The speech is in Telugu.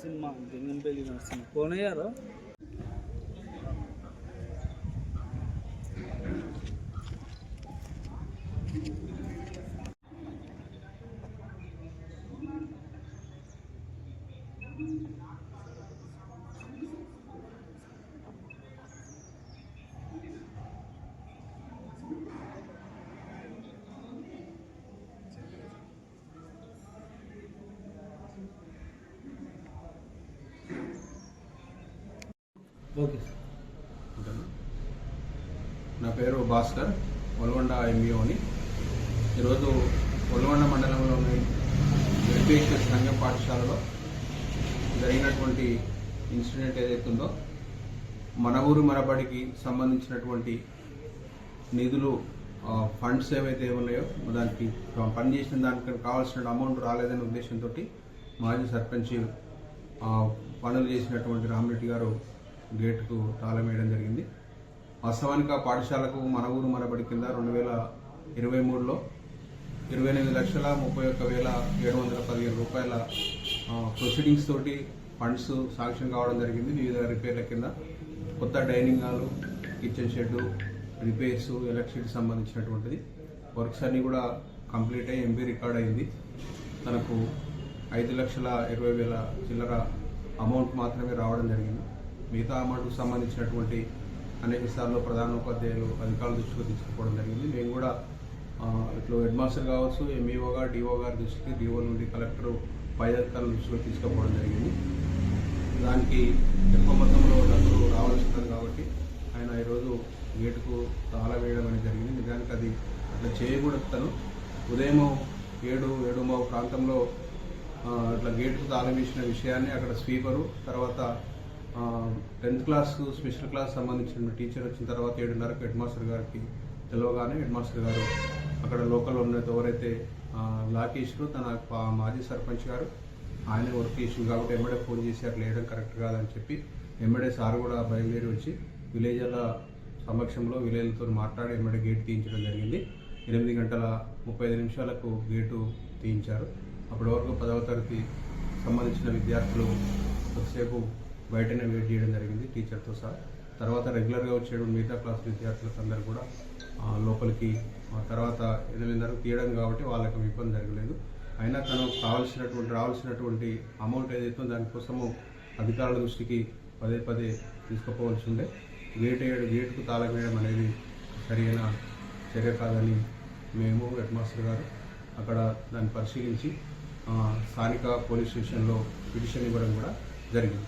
నరసింహ జంగంపల్లి నరసింహ కోనయ్యారు Thank you. Okay sir. నా పేరు భాస్కర్ ఒల్గొండ ఎంబీఓని. అని ఈరోజు ఒల్గొండ మండలంలోని ఎడ్యుకేషన్ సంఘం పాఠశాలలో జరిగినటువంటి ఇన్సిడెంట్ ఏదైతుందో మన ఊరు మనబడికి సంబంధించినటువంటి నిధులు ఫండ్స్ ఏవైతే ఉన్నాయో దానికి పనిచేసిన దానికి కావాల్సిన అమౌంట్ రాలేదనే ఉద్దేశంతో మాజీ సర్పంచ్ పనులు చేసినటువంటి రామరెడ్డి గారు గేటుకు తాళం వేయడం జరిగింది. వాస్తవానికి ఆ పాఠశాలకు మన ఊరు మనబడి కింద రెండు వేల ఇరవై మూడులో ఇరవై ఎనిమిది లక్షల ముప్పై ఒక్క వేల ఏడు వందల పదిహేను రూపాయల ప్రొసీడింగ్స్ తోటి ఫండ్స్ శాంక్షన్ కావడం జరిగింది. వివిధ రిపేర్ల కింద కొత్త dining hall kitchen shed repairs electricity సంబంధించినటువంటిది. వర్క్స్ అన్నీ కూడా కంప్లీట్ అయ్యి ఎంపీ రికార్డ్ అయింది. తనకు ఐదు లక్షల ఇరవై వేల చిల్లర అమౌంట్ మాత్రమే రావడం జరిగింది. మిగతా అమౌంట్కు సంబంధించినటువంటి అనేక సార్లు ప్రధానోపాధ్యాయులు అధికారుల దృష్టికి తీసుకుపోవడం జరిగింది. మేము కూడా ఇట్లా హెడ్ మాస్టర్ కావచ్చు ఎంఈఓ గారు డిఓ గారి దృష్టికి డిఓ నుండి కలెక్టర్ పై అధికారుల దృష్టిలో తీసుకుపోవడం జరిగింది. దానికి ఎక్కువ మొత్తంలో డబ్బులు రావాల్సింది కాబట్టి ఆయన ఈరోజు గేటుకు తాళ వేయడం అనేది జరిగింది. నిజానికి అది అట్లా చేయకూడదు తను. ఉదయం ఏడు ఏడుమావు ప్రాంతంలో ఇట్లా గేటుకు తాళం వేసిన విషయాన్ని అక్కడ స్వీపరు. తర్వాత టెన్త్ క్లాస్ స్పెషల్ క్లాస్ సంబంధించిన టీచర్ వచ్చిన తర్వాత ఏడున్నరకు హెడ్ మాస్టర్ గారికి తెలవగానే హెడ్ మాస్టర్ గారు అక్కడ లోకల్ ఉన్న ఎవరైతే లాకేష్ను తన పా- మాజీ సర్పంచ్ గారు ఆయన వర్క్ ఇష్యూ కాబట్టి ఎమ్మెడే ఫోన్ చేసి అట్లా వేయడం కరెక్ట్ కాదని చెప్పి ఎమ్మెడే సార్ కూడా బయలుదేరి వచ్చి విలేజ్ల సమక్షంలో విలేజ్లతో మాట్లాడి ఎమ్మెడే గేట్ తీయించడం జరిగింది. ఎనిమిది గంటల ముప్పై ఐదు నిమిషాలకు గేటు తీయించారు. అప్పటి వరకు పదవ తరగతి సంబంధించిన విద్యార్థులు కొద్దిసేపు బయటనే వెయిట్ చేయడం జరిగింది టీచర్తో సహా. తర్వాత రెగ్యులర్గా వచ్చే మిగతా క్లాస్ విద్యార్థులకు అందరూ కూడా లోపలికి ఆ తర్వాత ఎనిమిదిన్నరకు తీయడం కాబట్టి వాళ్ళకి ఇబ్బంది జరగలేదు. అయినా తను కావాల్సినటువంటి రావాల్సినటువంటి అమౌంట్ ఏదైతే దానికోసము అధికారుల దృష్టికి పదే పదే తీసుకుపోవాల్సి ఉండే. గేట్ వేయడం గేటుకు తాళం వేయడం అనేది సరైన చర్య కాదని మేము హెడ్ మాస్టర్ గారు అక్కడ దాన్ని పరిశీలించి స్థానిక పోలీస్ స్టేషన్లో పిటిషన్ ఇవ్వడం కూడా జరిగింది.